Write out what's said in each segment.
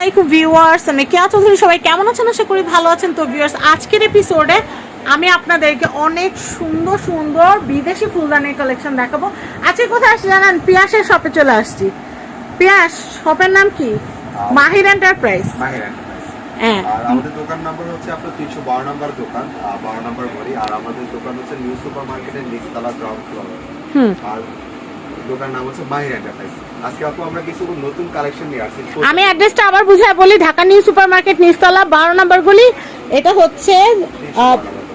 আসসালামাইকুম ভিউয়ার্স আমি কেয়া চৌধুরী সবাই কেমন আছেন? আশা করি ভালো আছেন। তো ভিউয়ার্স আজকের এপিসোডে আমি আপনাদেরকে অনেক সুন্দর সুন্দর বিদেশি ফুলদানির কালেকশন দেখাবো। আজকে কোথায় আসছি জানেন? পিয়াসের শপে চলে আসছি। পিয়াস শপের নাম কি? মাহির এন্টারপ্রাইজ হ্যাঁ। আমাদের দোকান নাম্বার হচ্ছে আপনার তিনশো বারো নম্বর দোকান বারো নম্বর গলি আর আমাদের দোকান হচ্ছে নিউ সুপার মার্কেটের নিচতলা গ্রাউন্ড ফ্লোর আর দোকান নাম হচ্ছে মাহির এন্টারপ্রাইজ আজকে আপু আমরা কিছু নতুন কালেকশন নিয়ে আসছি। আমি অ্যাড্রেসটা আবার বুঝাই বলি ঢাকা নিউ সুপার মার্কেট নিচতলা বারো নম্বর গলি। এটা হচ্ছে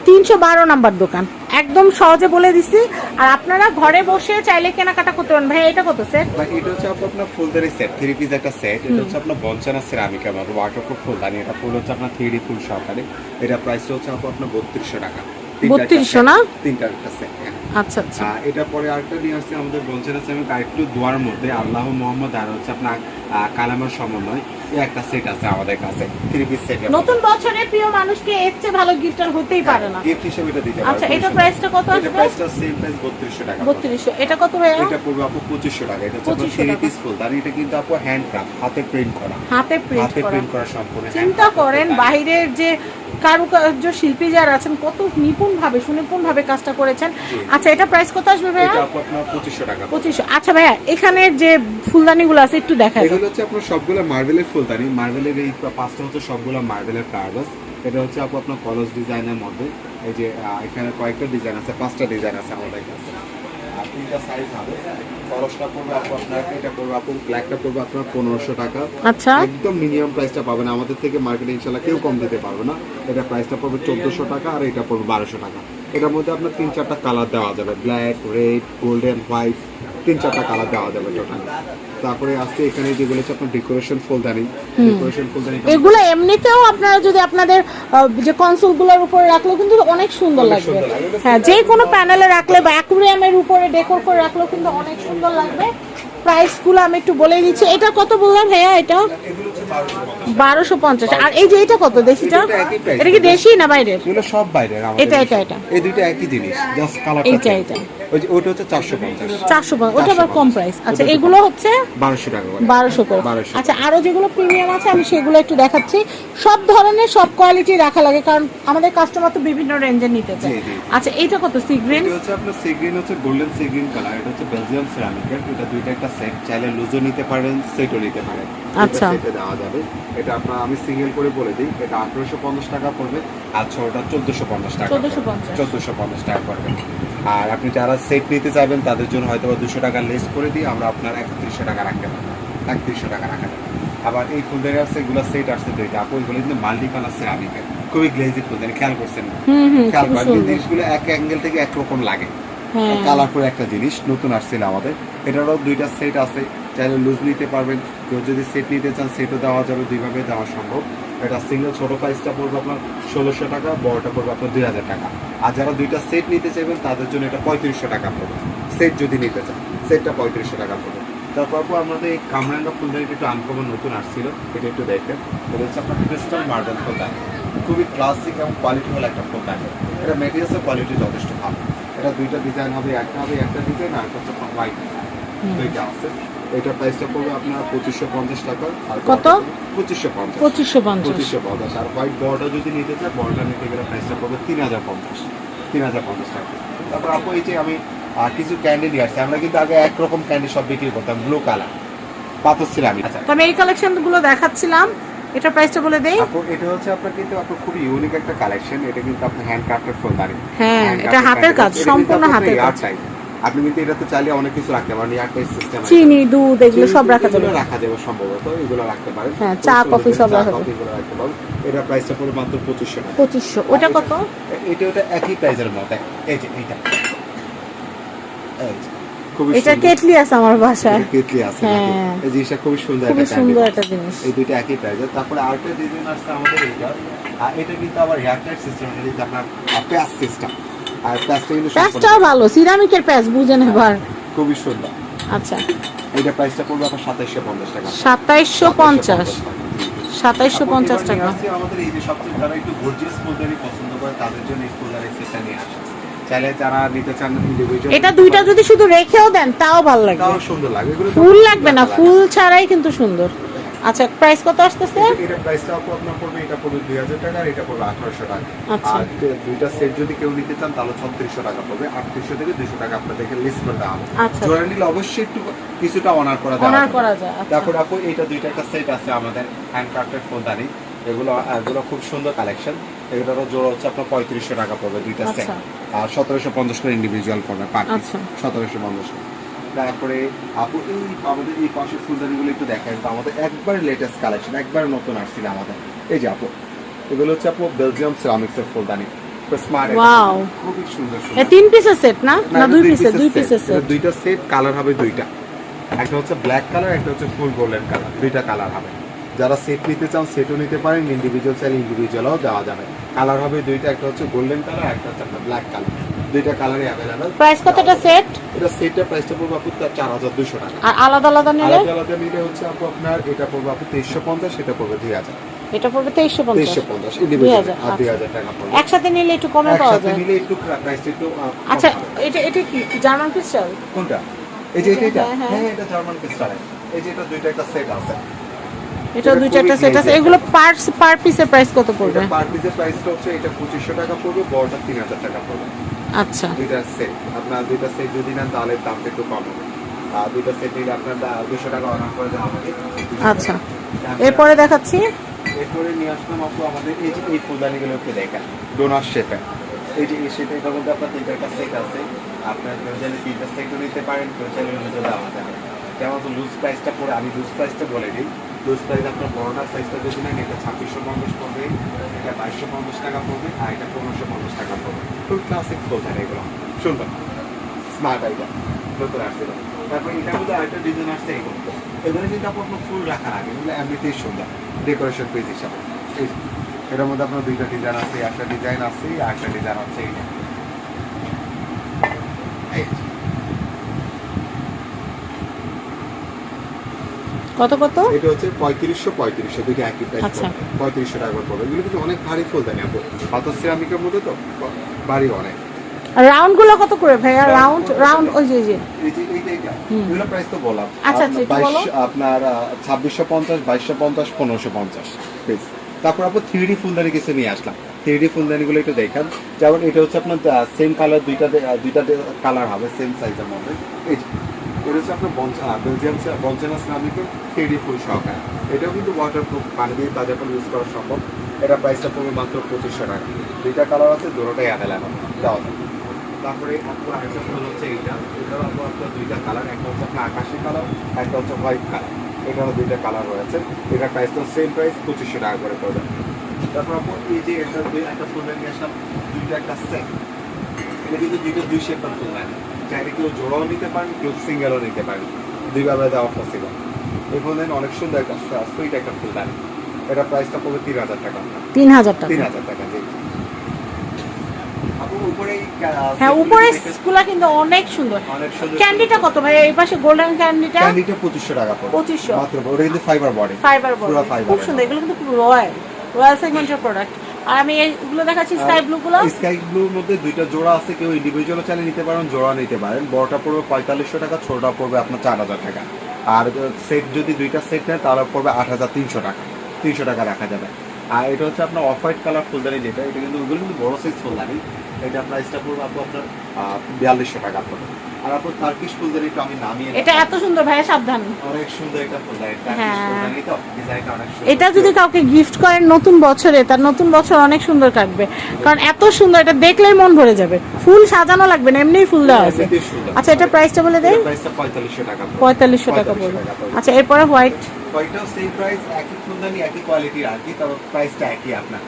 তিনশো বারো নম্বর দোকান। একদম সহজে বলে দিছি। আর আপনারা ঘরে বসে চাইলে কেনাকাটা করতে পারেন। ভাই এটা কত স্যার এটা হচ্ছে আপু আপনার ফুলদানি সেট থ্রি পিস একটা সেট এটা হচ্ছে আপনার বঞ্চনা সিরামিক আমার ওয়াটারপ্রুফ ফুলদানি। এটা ফুল হচ্ছে আপনার থ্রি ফুল সহকারে। এটা প্রাইসটা হচ্ছে আপু আপনার বত্রিশশো টাকা। তিনটা একটা 3200 set, না? তিনটা একটা হ্যাঁ আচ্ছা আচ্ছা। এটা পরে আরেকটা নিয়ে আসছে আমাদের বলছেন আছে আমি আরেকটু দোয়ার মধ্যে আল্লাহ মোহাম্মদ আর হচ্ছে আপনার কালামার সমন্বয়। একটা সেট আছে আমাদের কাছে থ্রি পিস সেট নতুন বছরে প্রিয় মানুষকে এর চেয়ে ভালো গিফট আর হতেই পারে না। গিফট হিসেবে এটা দিতে আচ্ছা, এটা কোনো price টা কত আসবে? এটা প্রাইসটা সেম প্রাইস 3200 টাকা পড়বে। বত্রিশশো। এটা কত ভাইয়া? এটা পড়বে আপু 2500 টাকা। এটা হচ্ছে 2500 থ্রি পিস ফুল এটা কিন্তু আপু হাতে প্রিন্ট করা। হাতে প্রিন্ট হাতে প্রিন্ট করা সম্পূর্ণ চিন্তা করেন বাইরের যে কারুকার্য শিল্পী যারা আছেন কত নিপুণ ভাবে সুনিপুণ ভাবে কাজটা করেছেন। আচ্ছা এটা প্রাইস কত আসবে ভাইয়া? 2500 টাকা। পঁচিশশো। আচ্ছা ভাইয়া এখানে যে ফুলদানি গুলো আছে একটু দেখাই এগুলো হচ্ছে আপনার সবগুলো মার্বেলের ফুলদানি মার্বেলের এই পাঁচটা হচ্ছে সবগুলো মার্বেলের কার্ভাস এটা হচ্ছে আপু আপনার কলস ডিজাইনের মধ্যে। এই যে এখানে কয়েকটা ডিজাইন আছে পাঁচটা ডিজাইন আছে আমাদের কাছে। আর তিনটা সাইজ হবে। কলসটা পড়বে আপু আপনার এটা পড়বে আপু ব্ল্যাকটা পড়বে আপনার পনেরোশো টাকা। আচ্ছা। একদম মিনিমাম প্রাইসটা পাবেন। আমাদের থেকে মার্কেটে ইনশাল্লাহ কেউ কম দিতে পারবে না। এটা প্রাইসটা পড়বে চোদ্দোশো টাকা আর এটা পড়বে বারোশো টাকা। এটার মধ্যে আপনার তিন চারটা কালার দেওয়া যাবে। ব্ল্যাক রেড গোল্ডেন হোয়াইট তিন চারটা কালার দেওয়া যাবে টোটাল তারপরে আসছে এখানে যেগুলো হচ্ছে আপনার ডেকোরেশন ফুলদানি ডেকোরেশন ফুলদানি এগুলো এমনিতেও আপনারা যদি আপনাদের যে কনসোলগুলোর উপরে রাখলেও কিন্তু অনেক সুন্দর লাগবে। সুন্দর লাগবে। হ্যাঁ যে কোনো প্যানেলে রাখলে বা অ্যাকুরিয়ামের উপরে ডেকোর করে রাখলেও কিন্তু অনেক সুন্দর লাগবে। প্রাইসগুলো আমি একটু বলে দিচ্ছি এটা কত বললাম ভাইয়া এটা? বারোশো পঞ্চাশ। আর এই যে এটা কত দেশিটা? এটা। এটা কি দেশি না বাইরের? এগুলো সব বাইরের এটা, এটা, এটা। এই দুইটা একই জিনিস জাস্ট এইটা, এইটা। ওই যে ওটা হচ্ছে চারশো পঞ্চাশ। চারশো ওটা আবার কম প্রাইস আচ্ছা এগুলো হচ্ছে বারোশো টাকা করে। বারোশো করে। আচ্ছা আরও যেগুলো প্রিমিয়াম আছে আমি সেগুলো একটু দেখাচ্ছি। সব ধরনের সব কোয়ালিটি রাখা লাগে কারণ আমাদের কাস্টমার তো বিভিন্ন রেঞ্জের নিতে চায়। জি। আচ্ছা এইটা কত? সি গ্রিন হচ্ছে আপনার সি গ্রিন হচ্ছে গোল্ডেন সি গ্রিন কালার এটা হচ্ছে বেলজিয়াম সিরামিকের এটা দুইটা একটা সেট চাইলে লুজও নিতে পারেন সেটও নিতে পারেন। আচ্ছা। সেটে দেওয়া যাবে। এটা আপনার আমি সিঙ্গেল করে বলে দিই এটা আঠারোশো পঞ্চাশ টাকা পড়বে আর ছোটটা চোদ্দোশো পঞ্চাশ টাকা চোদ্দোশো পঞ্চাশ। টাকা পড়বে। আর আপনি যারা সেট নিতে চাইবেন তাদের জন্য হয়তো বা দুশো টাকা লেস করে দিই আমরা আপনার একত্রিশশো টাকা রাখতে পারব। একত্রিশশো টাকা রাখা যাবে। আবার এই ফুলদানি আছে এগুলো সেট আসছে দুইটা আপু এগুলো কিন্তু মাল্টি কালার সিরামিকের। খুবই গ্লেজি ফুলদানি খেয়াল করছেন খেয়াল করেন জিনিসগুলো এক অ্যাঙ্গেল থেকে একরকম লাগে। কালারফুল একটা জিনিস নতুন আসছিল আমাদের। এটারও দুইটা সেট আছে। চাইলে লুজ নিতে পারবেন। কেউ যদি সেট নিতে চান সেটও দেওয়া যাবে, দুইভাবে দেওয়া সম্ভব। এটা সিঙ্গেল ছোট প্রাইসটা পড়বে আপনার ষোলোশো টাকা, বড়টা পড়বে আপনার দুই হাজার টাকা। আর যারা দুইটা সেট নিতে চাইবেন, তাদের জন্য এটা পঁয়ত্রিশশো টাকা পড়বে। সেট যদি নিতে চান সেটটা পঁয়ত্রিশশো টাকা পড়বে। তারপর আমাদের এই কামরাঙ্গা ফুলদানিটা একটু আনকমন নতুন আসছিল। এটা একটু দেখবেন এটা হচ্ছে আপনার ক্রিস্টাল মার্বেল ফুলদানি খুবই ক্লাসিক এবং কোয়ালিটি কোয়ালিটিফুল একটা ফুলদানি এটা মেটেরিয়ালসের কোয়ালিটি যথেষ্ট ভালো। এটা দুইটা ডিজাইন হবে একটা হবে একটা ডিজাইন আর একটা হচ্ছে হোয়াইট দুইটা আছে। এটা প্রাইসটা পড়বে আপনার পঁচিশশো পঞ্চাশ টাকা আর কত? পঁচিশশো পঞ্চাশ। পঁচিশশো পঞ্চাশ। পঁচিশশো পঞ্চাশ। আর হোয়াইট বর্ডার যদি নিতে চায় বর্ডার নিতে গেলে প্রাইসটা পড়বে তিন হাজার পঞ্চাশ। তিন হাজার পঞ্চাশ টাকা। তারপর আপু এই যে আমি কিছু ক্যান্ডি নিয়ে আসছি। আমরা কিন্তু আগে একরকম ক্যান্ডি সব বিক্রি করতাম ব্লু কালার পাথর সিরামি আচ্ছা আমি এই কালেকশনগুলো দেখাচ্ছিলাম। এটা প্রাইসটা বলে দেই। এটা হচ্ছে আপনার কিন্তু আপনার খুবই ইউনিক একটা কালেকশন এটা কিন্তু আপনার হ্যান্ড ক্রাফটেড ফুলদানি হ্যাঁ, এটা হাতের কাজ, সম্পূর্ণ হাতের কাজ। আপনি কিন্তু এটা তো চাইলে অনেক কিছু রাখতে পারেন এয়ারটাইট সিস্টেম চিনি দুধ এগুলো সব রাখা যাবে। রাখা যাবে সম্ভবত এগুলো রাখতে পারেন। হ্যাঁ, চা, কফি সব রাখা যাবে। কফি গুলো রাখতে পারেন। এটা প্রাইসটা পড়বে মাত্র পঁচিশশো টাকা। পঁচিশশো। ওটা কত? এটা ওটা একই প্রাইসের মধ্যে। এই যে এইটা। এই যে, এটা। কেটলি আছে আমার বাসায়। কেটলি আছে হ্যাঁ। এই জিনিসটা খুবই সুন্দর একটা সুন্দর একটা জিনিস। এই দুইটা একই প্রাইসের তারপরে আরেকটা ডিজাইন আসছে আমাদের এইটা আর এটা কিন্তু আবার এয়ারটাইট সিস্টেম এটা কিন্তু আপনার সিস্টেম আর প্যাসটা কিন্তু প্যাচটাও ভালো। সিরামিকের প্যাচ বুঝেন এবার। খুবই সুন্দর। আচ্ছা। এটা প্রাইসটা পড়বে আপনার সাতাইশশো পঞ্চাশ টাকা। সাতাইশশো পঞ্চাশ। সাতাইশশো পঞ্চাশ টাকা। আমাদের এই যে সবচেয়ে যারা একটু গর্জিয়াস ফুলদারি পছন্দ করে তাদের জন্য এই ফুলদারি সেটটা নিয়ে আসে। চাইলে যারা নিতে চান ইন্ডিভিজুয়াল এটা দুইটা যদি শুধু রেখেও দেন তাও ভালো লাগবে তাও সুন্দর লাগে। ফুল লাগবে না ফুল ছাড়াই কিন্তু সুন্দর। আচ্ছা প্রাইস কত আসতেছে? এটা প্রাইসটা আপু আপনার পড়বে এটা পড়বে দুই হাজার টাকা আর এটা পড়বে আঠারোশো টাকা। আচ্ছা। আর দুইটা সেট যদি কেউ নিতে চান তাহলে ছত্রিশশো টাকা পড়বে। আটত্রিশশো থেকে দুশো টাকা আপনাদেরকে লিস্ট করে দেওয়া হবে। আচ্ছা। জোড়া নিলে অবশ্যই একটু কিছুটা অনার করা দেওয়া অনার। করা যায়। তারপর আপু এটা দুইটা একটা সেট আছে আমাদের হ্যান্ডক্রাফটেড ফুলদানি এগুলো এগুলো খুব সুন্দর কালেকশন জোড়া হচ্ছে আপনার পঁয়ত্রিশশো টাকা পড়বে দুইটা সেট আচ্ছা। আর সতেরোশো পঞ্চাশ করে ইন্ডিভিজুয়াল পড়বে পার আচ্ছা। সতেরোশো পঞ্চাশ। তারপরে আপু এই আমাদের এই পাশের ফুলদানিগুলো একটু দেখেন তো আমাদের একবার লেটেস্ট কালেকশন একবার নতুন আসছিল আমাদের। এই যে আপু এগুলো হচ্ছে আপু বেলজিয়াম সিরামিক্সের ফুলদানি। খুবই সুন্দর সুন্দর। তিন পিসের সেট না? না, না দুই দুই পিসের দুই পিসের সেট দুইটা সেট কালার হবে দুইটা। একটা হচ্ছে ব্ল্যাক কালার একটা হচ্ছে ফুল গোল্ডেন কালার দুইটা কালার হবে। যারা সেট নিতে চান সেটও নিতে পারেন। ইন্ডিভিজুয়াল চাইলে ইন্ডিভিজুয়ালও দেওয়া যাবে। কালার হবে দুইটা একটা হচ্ছে গোল্ডেন কালার একটা হচ্ছে আপনার ব্ল্যাক কালার দুইটা কালারই অ্যাভেলেবেল প্রাইস কতটা সেট এটা সেটটা প্রাইসটা পড়বে আপু চার হাজার দুশো টাকা। আর আলাদা আলাদা নিলে? আলাদা আলাদা নিলে হচ্ছে আপু আপনার এটা পড়বে আপু তেইশশো পঞ্চাশ সেটা পড়বে দুই হাজার। এটা পড়বে তেইশশো পঞ্চাশ। তেইশশো পঞ্চাশ ইন্ডিভিজুয়াল আর দুই আচ্ছা। হাজার টাকা পড়বে। একসাথে নিলে একটু কমে পাওয়া যায়? একসাথে নিলে একটু প্রাইসটা একটু আচ্ছা এটা এটা কি জার্মান ক্রিস্টাল কোনটা? এই যে এটা হ্যাঁ, হ্যাঁ। হ্যাঁ এটা জার্মান ক্রিস্টাল এই যে এটা দুইটা একটা সেট আছে। এটা দুই চারটা সেট আছে। এগুলো পার পার পিসের প্রাইস কত পড়বে? পার পিসের প্রাইসটা হচ্ছে এটা পঁচিশশো টাকা পড়বে বড়টা তিন হাজার টাকা পড়বে। আচ্ছা। দুইটা সেট আপনার দুইটা সেট যদি নেন তাহলে দামটা একটু কম হবে। আর দুইটা সেট নিলে আপনার দুশো টাকা অনার করে দেওয়া হবে। আচ্ছা। এরপরে দেখাচ্ছি। এরপরে নিয়ে আসলাম আপু আমাদের এই যে এই ফুলদানিগুলো একটু দেখেন ডোনার শেপে এই যে এই শেপে এটার মধ্যে আপনার তিনটা সেট আছে। আপনার চাইলে তিনটা সেটও নিতে পারেন লুজও দেওয়া যাবে। যেমন তো লুজ প্রাইসটা পরে আমি লুজ প্রাইসটা বলে দিই। লুজ প্রাইস আপনার বড়টার সাইজটা যদি নেন, এটা ছাব্বিশশো পঞ্চাশ পড়বে, এটা বাইশশো পঞ্চাশ টাকা পড়বে, আর এটা পনেরোশো পঞ্চাশ টাকা পড়বে। খুব ক্লাসিক ফুলদানি এগুলো। সুন্দর স্মার্ট আইটা নতুন আসছিল তারপর এটার মধ্যে আরেকটা ডিজাইন আসছে এগুলো এগুলো কিন্তু আপনার ফুল রাখার আগে, এগুলো এমনিতেই সুন্দর ডেকোরেশন পিস হিসাবে। এটার মধ্যে আপনার দুইটা ডিজাইন আছে, একটা ডিজাইন আছে, আর একটা ডিজাইন আছে এইটা এই যে, কত কত? এটা হচ্ছে পঁয়ত্রিশশো পঁয়ত্রিশশো দুইটা একই প্রাইস আচ্ছা। পঁয়ত্রিশশো টাকা করে পড়বে। এগুলো কিন্তু অনেক ভারী ফুলদানি আপু। পাথর সিরামিকের মধ্যে তো ভারী অনেক। রাউন্ডগুলো কত করে ভাইয়া? রাউন্ড রাউন্ড ওই যে যে। এগুলো প্রাইস তো বললাম আচ্ছা, আচ্ছা, একটু বলো। আপনার ছাব্বিশশো পঞ্চাশ বাইশশো পঞ্চাশ পনেরোশো পঞ্চাশ। পিস তারপর থ্রি ডি ফুলদানি কিছু নিয়ে আসলাম। থ্রি ডি ফুলদানিগুলো একটু দেখান। যেমন এটা হচ্ছে আপনার সেম কালার দুইটা দুইটা কালার হবে সেম সাইজের মধ্যে। এই এটা হচ্ছে আপনার বেলজিয়াম বঞ্চনা সিরামিকের থ্রি ডি ফুল সহকারে এটাও কিন্তু ওয়াটার প্রুফ পানি দিয়ে তাদের উপর ইউজ করা সম্ভব। এটা প্রাইসটা পড়বে মাত্র পঁচিশশো টাকা। দুইটা কালার আছে, দুটোটাই অ্যাভেলেবল দেওয়া যাবে তারপরে আপনার আরেকটা ফুল হচ্ছে এইটা। এটার আপনার দুইটা কালার একটা হচ্ছে আপনার আকাশি কালার একটা হচ্ছে হোয়াইট কালার এখানে দুইটা কালার রয়েছে। এটার প্রাইস তো সেম প্রাইস পঁচিশশো টাকা করে পড়বে। তারপর আপনার এই যে এটা একটা ফুল নিয়ে আসলাম। দুইটা একটা সেট এটা কিন্তু দুইটা দুই শেপের ফুল লাইন চাইলে কেউ জোড়াও নিতে পারেন কেউ সিঙ্গেলও নিতে পারেন। দুইভাবে দেওয়া পসিবল এই ফুল লাইন অনেক সুন্দর একটা সুইট একটা ফুল লাইন এটা প্রাইসটা পড়বে তিন হাজার টাকা। তিন হাজার টাকা। তিন হাজার টাকা জি। উপরে হ্যাঁ উপরে গুলা কিন্তু অনেক সুন্দর। অনেক সুন্দর ক্যান্ডিটা কত ভাই এই পাশে গোল্ডেন ক্যান্ডিটা টাকা পড়বে। 2500 মাত্র ওটা কিন্তু ফাইবার বডি ফাইবার বডি খুব সুন্দর। এগুলো কিন্তু রয়্যাল রয়্যাল সেগমেন্টের প্রোডাক্ট আর আমি এইগুলো দেখাচ্ছি স্কাই ব্লু গুলো। স্কাই ব্লুর মধ্যে দুইটা জোড়া আছে কেউ ইন্ডিভিজুয়াল চাইলে নিতে পারেন জোড়া নিতে পারেন। বড়টা পড়বে পঁয়তাল্লিশশো টাকা ছোটটা পড়বে আপনার চার হাজার টাকা। আর সেট যদি দুইটা সেট নেয় তাহলে পড়বে আট হাজার তিনশো টাকা। তিনশো টাকা রাখা যাবে। আর এটা হচ্ছে আপনার অফ হোয়াইট কালার ফুলদানি যেটা এটা কিন্তু ওগুলো কিন্তু বড় সাইজ ফুলদানি। এটা প্রাইসটা পড়বে আপু আপনার বিয়াল্লিশশো টাকা পড়বে। আর আপনার তার্কিশ ফুলদানি একটু আমি নামিয়ে এটা এত সুন্দর ভাইয়া সাবধান। অনেক সুন্দর একটা ফুলদানি টার্কিশ হ্যাঁ। ফুলদানি তো ডিজাইনটা অনেক সুন্দর। এটা যদি কাউকে গিফট করেন নতুন বছরে তার নতুন বছর অনেক সুন্দর কাটবে। কারণ এত সুন্দর এটা দেখলেই মন ভরে যাবে। ফুল সাজানো লাগবে না এমনিই ফুল দেওয়া আছে। আচ্ছা এটা প্রাইসটা বলে দেয় প্রাইসটা পঁয়তাল্লিশশো টাকা পড়বে। পঁয়তাল্লিশশো টাকা পড়বে। আচ্ছা এরপরে হোয়াইট ওইটাও সেম প্রাইস একই ফুলদানি একই কোয়ালিটির আর কি তবে প্রাইসটা একই আপনার।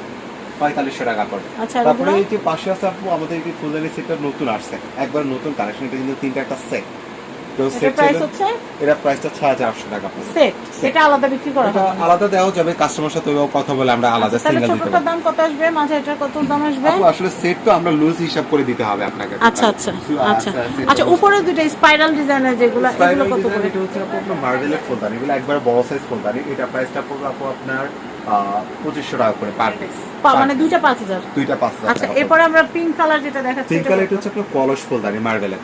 পঁয়তাল্লিশশো টাকা পড়বে আচ্ছা তারপরে এই যে পাশে আছে আপু আমাদের ফুলদানি সেটটা নতুন আসছে। একবার নতুন কালেকশন এটা কিন্তু তিনটা একটা সেট সেট প্রাইস হচ্ছে? এটা প্রাইসটা ছয় হাজার আটশো টাকা সেট সেটা আলাদা বিক্রি করা হবে। আলাদা দেওয়া যাবে কাস্টমার সাথে কথা বলে আমরা আলাদা আচ্ছা, সিঙ্গেল দিতে ছোটটার দাম কত আসবে? মাঝে এটার কত দাম আসবে? আসলে সেট তো আমরা লুজ হিসাব করে দিতে হবে আপনাকে। আচ্ছা আচ্ছা আচ্ছা, আচ্ছা। set আচ্ছা অনুযায়ী। উপরে দুটো স্পাইরাল ডিজাইনের যেগুলো এগুলো কত করে? এটা হচ্ছে আপনার মার্বেলের ফুলদানি। এগুলো একবার বড় সাইজ ফুলদানি। এটা প্রাইসটা পড়বে আপনার পঁচিশশো টাকা করে পার পিস মানে দুইটা পাঁচ হাজার। দুইটা পাঁচ হাজার আচ্ছা এরপরে আমরা পিঙ্ক কালার যেটা দেখাচ্ছি পিঙ্ক কালার এটা হচ্ছে আপনার পলশ ফুলদানি মার্বেলের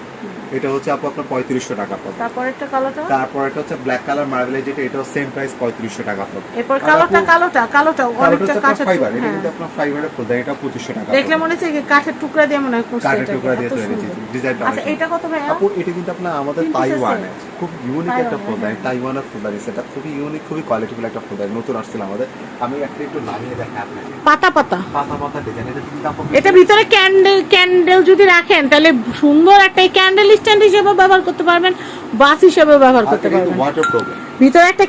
এটা হচ্ছে আপু আপনার পঁয়ত্রিশশো টাকা পড়বে তারপর একটা কালোটা? তারপর এটা হচ্ছে ব্ল্যাক কালার মার্বেলের যেটা এটাও সেম প্রাইস পঁয়ত্রিশশো টাকা পড়বে এরপর কালোটা কালোটা কালোটা অনেকটা আপনার ফাইবার এটা হ্যাঁ। কিন্তু আপনার ফাইবারের ফুল এটা পঁচিশশো টাকা দেখলে মনে হচ্ছে কি কাঠের টুকরা দিয়ে মনে হয় কাঠের টুকরা দিয়ে তৈরি সুন্দর। ডিজাইনটা আচ্ছা এটা কত ভাইয়া? আপু এটা কিন্তু আপনার আমাদের তাইওয়ানে খুব ইউনিক একটা তাইওয়ানে, ফুলদানি হ্যাঁ। তাইওয়ানের ফুলদানি সেটা খুবই ইউনিক খুবই কোয়ালিটিফুল একটা ফুলদানি নতুন আসছিল আমাদের। আমি একটা একটু নামিয়ে দেখাই আপনাকে। পাতা পাতা। পাতা পাতা ডিজাইন এটা এটা ভিতরে ক্যান্ডেল ক্যান্ডেল যদি রাখেন তাহলে সুন্দর একটা ক্যান্ডেল স্ট্যান্ড হিসেবে ব্যবহার করতে পারবেন বাস হিসেবে ব্যবহার করতে পারবেন। ভিতরে একটা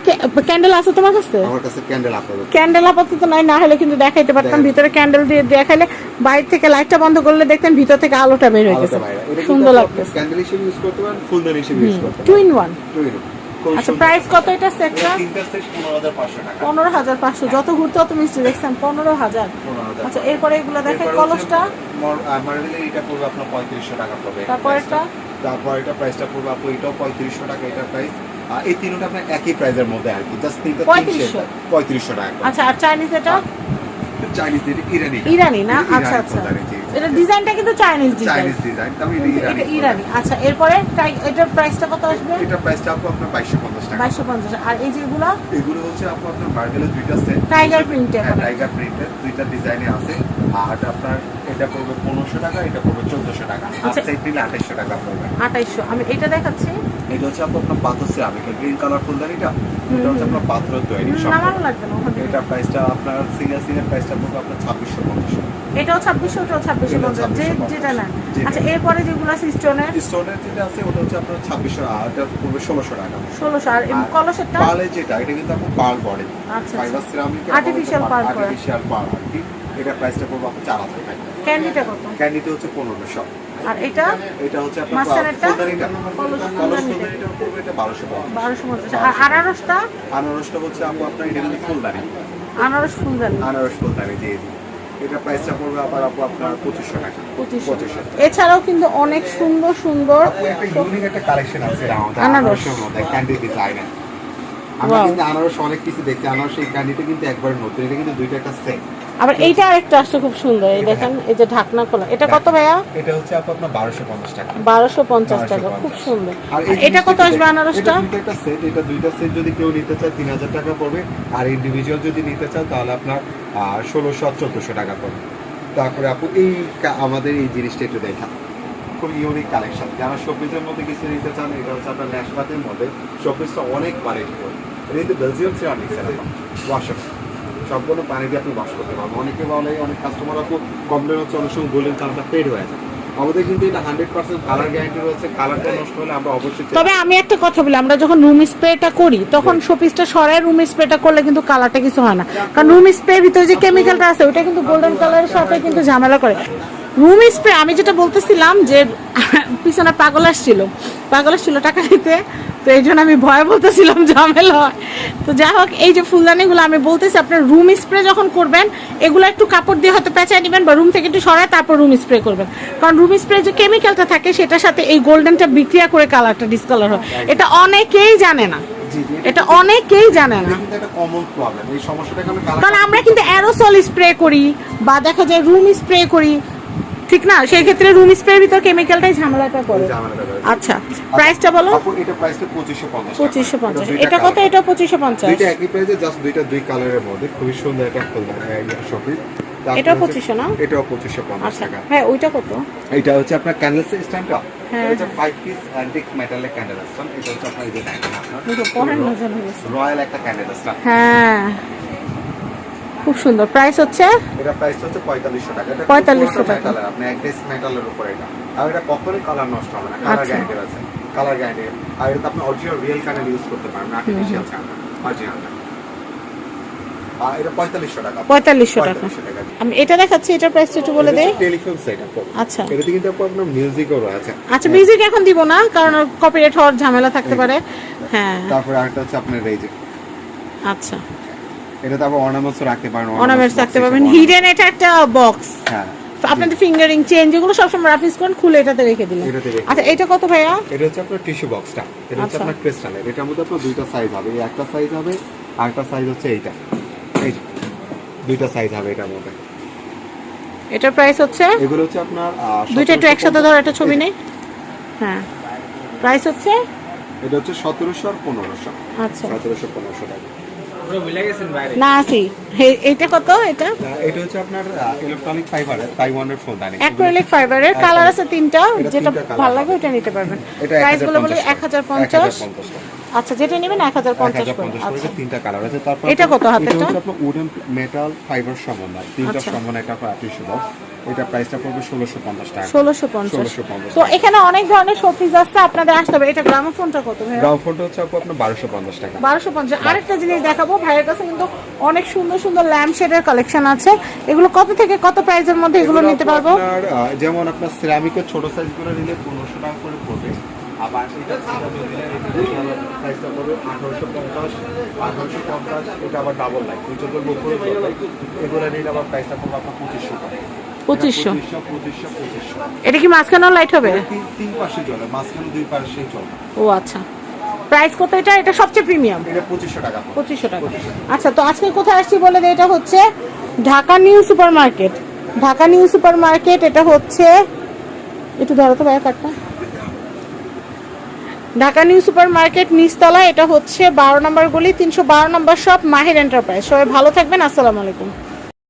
ক্যান্ডেল আছে তোমার কাছে? আমার কাছে ক্যান্ডেল আপনাদের ক্যান্ডেল আপাতত নাই না হলে কিন্তু দেখাইতে পারতাম। ভিতরে ক্যান্ডেল দিয়ে দেখাইলে বাইরে থেকে লাইটটা বন্ধ করলে দেখতেন ভিতর থেকে আলোটা বের হয়ে গেছে। সুন্দর লাগতেছে। ক্যান্ডেল হিসেবে ইউজ করতে পারেন ফুলদানি হিসেবে ইউজ করতে টু ইন ওয়ান। আচ্ছা প্রাইস কত এটা সেটটা পনেরো হাজার পাঁচশো যত ঘুরতে অত মিষ্টি দেখছেন পনেরো হাজার। আচ্ছা এরপরে এগুলো দেখেন কলসটা। তারপর এটা? তারপর এটা প্রাইসটা পড়বে আপু এটাও পঁয়ত্রিশশো টাকা এটা প্রাইস এই তিনটা আপনার একই প্রাইসের মধ্যে আর কি জাস্ট তিনটা পঁয়ত্রিশশো? টাকা আচ্ছা আর চাইনিজ এটা? চাইনিজ এটা ইরানি ইরানি না? আচ্ছা আচ্ছা। এটা ডিজাইনটা কিন্তু চাইনিজ ডিজাইন চাইনিজ ডিজাইন তবে এটা ইরানি আচ্ছা এরপরে এটার প্রাইসটা কত আসবে? এটা প্রাইসটা আপু আপনার বাইশশো পঞ্চাশ টাকা। বাইশশো পঞ্চাশ। আর এই যেগুলো? এগুলো হচ্ছে আপু আপনার মার্বেলের দুইটা সেট এ হ্যাঁ টাইগার প্রিন্টের দুইটা ডিজাইনে আছে। আর আপনার এটা পড়বে পনেরোশো টাকা এটা পড়বে চোদ্দশো টাকা। আর আচ্ছা। আঠাইশশো টাকা পড়বে। আঠাইশশো। আমি এটা দেখাচ্ছি। এটা হচ্ছে আপনার আপনার পাথর সিরামিকের গ্রিন কালার ফুলদানিটা এটা? হচ্ছে আপনার পাথর তৈরি হুম, সম্পূর্ণ। নামানো লাগবে না ওখান থেকে। এটা প্রাইসটা আপনার সিঙ্গেল সিঙ্গেল প্রাইসটা পড়বে আপনার ছাব্বিশশো পঞ্চাশ এটাও ছাব্বিশশো ওটাও ছাব্বিশশো পঞ্চাশ। যে যেটা না আচ্ছা এরপরে যেগুলো আছে স্টোনের স্টোনের যেটা আছে ওটা হচ্ছে আপনার ছাব্বিশশো আর এটা পড়বে ষোলোশো টাকা। ষোলোশো আর কলসেরটা? যেটা এটা কিন্তু আপনার পার্ল বডি আচ্ছা ফাইবার সিরামিক আর্টিফিশিয়াল পার্ল আর কি। এটা প্রাইসটা পড়বে আপনার চার হাজার টাকা। ক্যান্ডিটা কত? ক্যান্ডিতে হচ্ছে পনেরোশো। আর এটা? এটা হচ্ছে আপনার? ফুলদানিটা ফুলদানিটা। পড়বে এটা বারোশো বারোশো পঞ্চাশ। আর আনারসটা? আনারসটা হচ্ছে আপু আপনার এটা কিন্তু ফুলদানি। আনারস ফুলদানি। আনারস ফুলদানি দিয়ে দিই এটা প্রাইসটা পড়বে আবার আপু আপনার পঁচিশশো টাকা। পঁচিশশো। এছাড়াও কিন্তু অনেক সুন্দর সুন্দর একটা ইউনিক একটা কালেকশন আছে আনারস। আনারসের মধ্যে ক্যান্ডি ডিজাইনের আমরা কিন্তু আনারস অনেক কিছু দেখছি। আনারস এই ক্যান্ডিটা কিন্তু একবার নতুন। এটা কিন্তু দুইটা একটা সেট আবার এইটা আরেকটা আসছে খুব সুন্দর এই দেখেন এই যে ঢাকনা খোলা। এটা কত ভাইয়া? এটা হচ্ছে আপু আপনার বারোশো পঞ্চাশ টাকা। বারোশো পঞ্চাশ টাকা খুব সুন্দর। এটা কত আসবে আনারসটা? এটা দুইটা সেট এটা দুইটা সেট যদি কেউ নিতে চায় তিন হাজার টাকা পড়বে। আর ইন্ডিভিজুয়াল যদি নিতে চান তাহলে আপনার ষোলোশো আর চোদ্দোশো টাকা পড়বে। তারপরে আপু এই আমাদের এই জিনিসটা একটু দেখা। খুব ইউনিক কালেকশন যারা শোপিসের মধ্যে কিছু নিতে চান এটা হচ্ছে আপনার ন্যাশপাতের মধ্যে শোপিসটা অনেক করে। এটা কিন্তু বেলজিয়াম সিরামিক্স এরকম ওয়াশার সম্পূর্ণ পানি দিয়ে আপনি ওয়াশ করতে পারবেন। অনেকে বলে অনেক কাস্টমার আপু কমপ্লেন হচ্ছে অনেক সময় গোল্ডেন কালারটা ফেড হয়ে যায় আমাদের কিন্তু এটা হান্ড্রেড পার্সেন্ট কালার গ্যারান্টি রয়েছে কালারটা নষ্ট হলে আমরা অবশ্যই তবে আমি একটা কথা বলি আমরা যখন রুম স্প্রেটা করি তখন শোপিসটা সরাই রুম স্প্রেটা করলে কিন্তু কালারটা কিছু হয় না। কারণ রুম স্প্রে ভিতরে যে কেমিক্যালটা আছে ওটা কিন্তু গোল্ডেন কালারের সাথে কিন্তু ঝামেলা করে। রুম স্প্রে আমি যেটা বলতেছিলাম যে পিছনে পাগল আসছিল। পাগল আসছিল টাকা দিতে। তো এই জন্য আমি ভয় বলতেছিলাম ঝামেলা হয়। তো যাই হোক এই যে ফুলদানিগুলো আমি বলতেছি আপনার রুম স্প্রে যখন করবেন এগুলো একটু কাপড় দিয়ে হয়তো পেঁচায় নেবেন বা রুম থেকে একটু সরায় তারপর রুম স্প্রে করবেন। কারণ রুম স্প্রে যে কেমিক্যালটা থাকে সেটার সাথে এই গোল্ডেনটা বিক্রিয়া করে কালারটা ডিসকালার হয়। এটা অনেকেই জানে না। এটা অনেকেই জানে না। কারণ আমরা কিন্তু অ্যারোসল স্প্রে করি বা দেখা যায় রুম স্প্রে করি। ঠিক না? সেই ক্ষেত্রে রুম স্প্রের ভিতর কেমিক্যালটাই ঝামেলাটা করে। আচ্ছা প্রাইসটা বলো? আপু এটা প্রাইসটা পঁচিশশো পঞ্চাশ পঁচিশশো পঞ্চাশ। এটা কত? এটা পঁচিশশো পঞ্চাশ। দুইটা একই প্রাইসে জাস্ট দুইটা দুই কালারের মধ্যে। খুবই সুন্দর একটা শপিস এটাও 2500 না? এটাও পঁচিশশো পঞ্চাশ আচ্ছা টাকা। হ্যাঁ ওইটা কত? এটা হচ্ছে আপনার ক্যান্ডেল স্ট্যান্ডটা হ্যাঁ, এটা পিস অ্যান্টিক মেটালের ক্যান্ডেল স্ট্যান্ড এটা হচ্ছে আপনার এই যে দেখেন রয়্যাল একটা ক্যান্ডেল স্ট্যান্ড হ্যাঁ। খুব সুন্দর। প্রাইস হচ্ছে? এটা প্রাইস হচ্ছে পঁয়তাল্লিশশো টাকা। এটা 4500 টাকা। আপনি এক ডেস মেটালের উপর এটা। আর এটা কখনোই কালার নষ্ট হবে না। কালার আচ্ছা। গ্যারান্টি আছে। কালার গ্যারান্টি আর এটা আপনি অরিজিনাল রিয়েল ক্যান্ডেল ইউজ করতে পারবেন আর্টিফিশিয়াল ক্যান্ডেল অরিজিনালটা আর এটা পঁয়তাল্লিশশো টাকা। পঁয়তাল্লিশশো টাকা। আমি এটা দেখাচ্ছি এটার প্রাইসটা একটু বলে দেই। টেলিফোন সেট আচ্ছা। এটাতে কিন্তু আপনার মিউজিকও রয়েছে। আচ্ছা মিউজিক এখন দিব না কারণ কপিরাইট হওয়ার ঝামেলা থাকতে পারে। হ্যাঁ। তারপরে আরেকটা হচ্ছে আপনার এই আচ্ছা। এটা অর্নামেন্টস রাখতে পারেন অর্নামেন্টস রাখতে পারবেন। হিডেন এটা একটা বক্স হ্যাঁ। আপনাদের ফিঙ্গারিং চেন যেগুলো সবসময় রাফিস করেন খুলে এটাতে রেখে দিলেন। আচ্ছা এটা কত ভাইয়া? এটা হচ্ছে আপনার টিস্যু বক্সটা এটা হচ্ছে আচ্ছা। আপনার ক্রিস্টালের এটার মধ্যে আপনার দুইটা সাইজ হবে। একটা সাইজ হবে আর একটা সাইজ হচ্ছে এইটা। এই দুইটা সাইজ হবে এটার মধ্যে। এটার প্রাইস হচ্ছে? এগুলো হচ্ছে আপনার দুইটা একটু একসাথে ধরো একটা ছবি নেই? হ্যাঁ। প্রাইস হচ্ছে? এটা হচ্ছে সতেরোশো আর পনেরোশো। আচ্ছা। সতেরোশো পনেরোশো টাকা। না আছি এটা কত এটা? এটা হচ্ছে আপনার ইলেকট্রনিক ফাইবারের তাইওয়ানের ফোন দানি অ্যাক্রিলিক ফাইবারের কালার আছে তিনটা যেটা ভালো লাগে। ওইটা নিতে পারবেন। প্রাইসগুলো বলি এক হাজার পঞ্চাশ টাকা আচ্ছা যেটা নেবেন এক হাজার এক পঞ্চাশ হাজার করে। আচ্ছা। তিনটা কালার আছে। তারপর এটা কত আপনার- এটা হচ্ছে আপনার উডেন মেটাল ফাইবার সমন্বয় তিনটা আচ্ছা। সমন্বয় একটা বক্স এটা প্রাইসটা পড়বে ষোলোশো পঞ্চাশ টাকা। ষোলোশো পঞ্চাশ। 1650 তো এখানে অনেক ধরনের শোপিস আছে আপনাদের আসতে হবে। এটা গ্রামোফোনটা কত ভাইয়া? গ্রাউন্ড ফোনটা হচ্ছে আপু আপনার বারোশো পঞ্চাশ টাকা। বারোশো পঞ্চাশ। আরেকটা জিনিস দেখাবো ভাইয়ের কাছে কিন্তু অনেক সুন্দর সুন্দর ল্যাম্প শেডের কালেকশন আছে। এগুলো কত থেকে কত প্রাইসের মধ্যে এগুলো নিতে পারব? যেমন আপনার সিরামিকের ছোট সাইজগুলো নিলে পনেরোশো টাকা করে পড়বে। আবার এটা ছোট প্রাইসটা পড়বে আঠারোশো পঞ্চাশ আঠারোশো পঞ্চাশ। এটা আবার ডাবল লাইট দুই চোখের উপরে এগুলো নিলে আবার প্রাইসটা পড়বে আপনার পঁচিশশো টাকা। পঁচিশশো। পঁচিশশো এটা কি মাঝখানেও লাইট হবে? তিন পাশে মাঝখানে দুই ও আচ্ছা। প্রাইস কত এটা? এটা সবচেয়ে প্রিমিয়াম এটা টাকা। আচ্ছা তো আজকে কোথায় আসছি বলে দিই, এটা হচ্ছে Dhaka New Super Market Dhaka New Super Market এটা হচ্ছে একটু ধরো তো ভাইয়া কার্ডটা ঢাকা নিউ সুপার মার্কেট নিচতলা এটা হচ্ছে বারো নম্বর গলি তিনশো বারো নম্বর শপ মাহির এন্টারপ্রাইজ সবাই ভালো থাকবেন আসসালামু আলাইকুম।